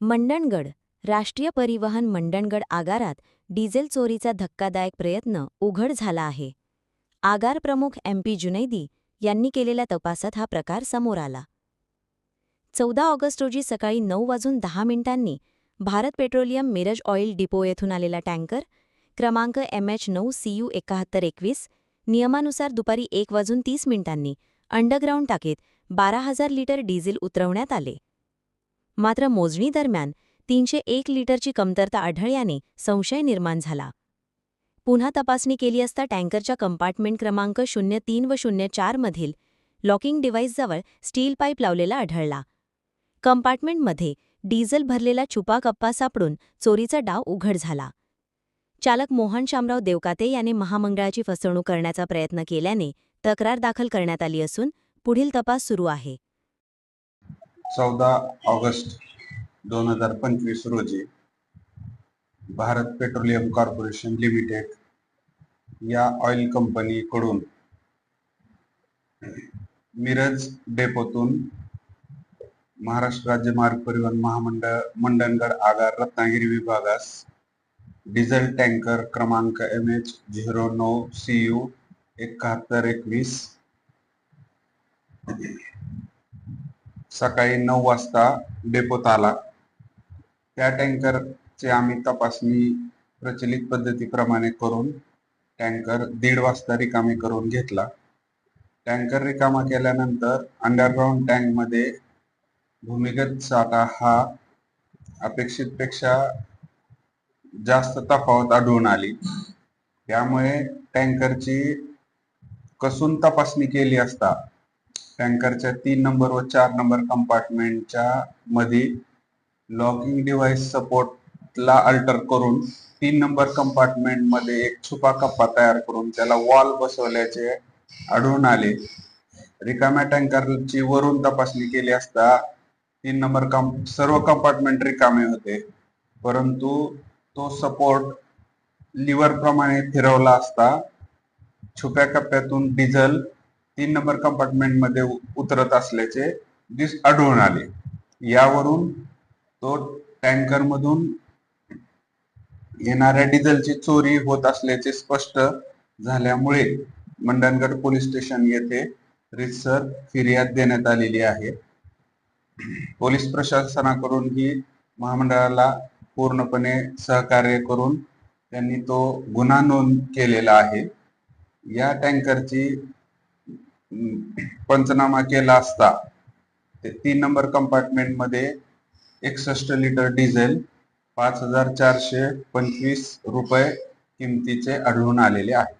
मंडणगड राष्ट्रीय परिवहन मंडणगड आगारात डिझेल चोरीचा धक्कादायक प्रयत्न उघड झाला आहे. आगार प्रमुख एम पी जुनैदी यांनी केलेल्या तपासात हा प्रकार समोर आला. चौदा ऑगस्ट रोजी सकाळी नऊ वाजून दहा मिनिटांनी Bharat petroleum Miraj oil depot येथून आलेला टँकर क्रमांक एम एच नऊ सी यू एकाहत्तर एकवीस नियमानुसार दुपारी एक वाजून तीस मिनिटांनी अंडरग्राऊंड टाकीत बारा हजार लिटर डिझेल उतरवण्यात आले. मात्र मोजणी दरम्यान तीनशे एक लिटरची कमतरता आढळल्याने संशय निर्माण झाला. पुन्हा तपासणी केली असता टँकरच्या कंपार्टमेंट क्रमांक शून्य तीन व शून्य चारमधील लॉकिंग डिव्हाइसजवळ स्टील पाईप लावलेला आढळला. कंपार्टमेंटमध्ये डिझेल भरलेला छुपा कप्पा सापडून चोरीचा डाव उघड झाला. चालक मोहन शामराव देवकाते याने महामंडळाची फसवणूक करण्याचा प्रयत्न केल्याने तक्रार दाखल करण्यात आली असून पुढील तपास सुरू आहे. चौदा ऑगस्ट दोन हजार पंचवीस रोजी भारत पेट्रोलियम कॉर्पोरेशन लिमिटेड या ऑइल कंपनीकडून मिरज डेपोतून महाराष्ट्र राज्य मार्ग परिवहन महामंडळ मंडणगड आगार रत्नागिरी विभागास डिझेल टँकर क्रमांक एम एच झिरो नऊ सी यू एकाहत्तर एकवीस सकाळी नऊ वाजता डेपोत आला. त्या टँकरचे आम्ही तपासणी प्रचलित पद्धतीप्रमाणे करून टँकर दीड वाजता रिकामी करून घेतला. टँकर रिकामा केल्यानंतर अंडरग्राऊंड टँकमध्ये भूमिगत साठा हा अपेक्षितपेक्षा जास्त तफावत आढळून आली. त्यामुळे टँकरची कसून तपासणी केली असता टँकरच्या तीन नंबर व चार नंबर कंपार्टमेंटच्या मध्ये लॉकिंग डिव्हाइस सपोर्टला अल्टर करून तीन नंबर कंपार्टमेंटमध्ये एक छुपा कप्पा तयार करून त्याला वॉल बसवल्याचे आढळून आले. रिकाम्या टँकरची वरून तपासणी केली असता तीन नंबर कंप सर्व कंपार्टमेंट रिकामे होते. परंतु तो सपोर्ट लिव्हर प्रमाणे फिरवला असता छुप्या कप्प्यातून डिझेल तीन नंबर कंपार्टमेंटमध्ये उतरत असल्याचे दिस आढळून आले. यावरून तो टँकर मधून येणाऱ्या डिझेलची चोरी होत असल्याचे स्पष्ट झाल्यामुळे मंडणगड पोलीस स्टेशन येथे रितसर फिर्याद देण्यात आलेली आहे. पोलीस प्रशासनाकडून ही महामंडळाला पूर्णपणे सहकार्य करून त्यांनी तो गुन्हा नोंद केलेला आहे. या टँकरची पंचनामा केला असता ते तीन नंबर कंपार्टमेंटमध्ये एकसष्ट लिटर डिझेल पाच हजार चारशे पंचवीस रुपये किमतीचे आढळून आलेले आहे.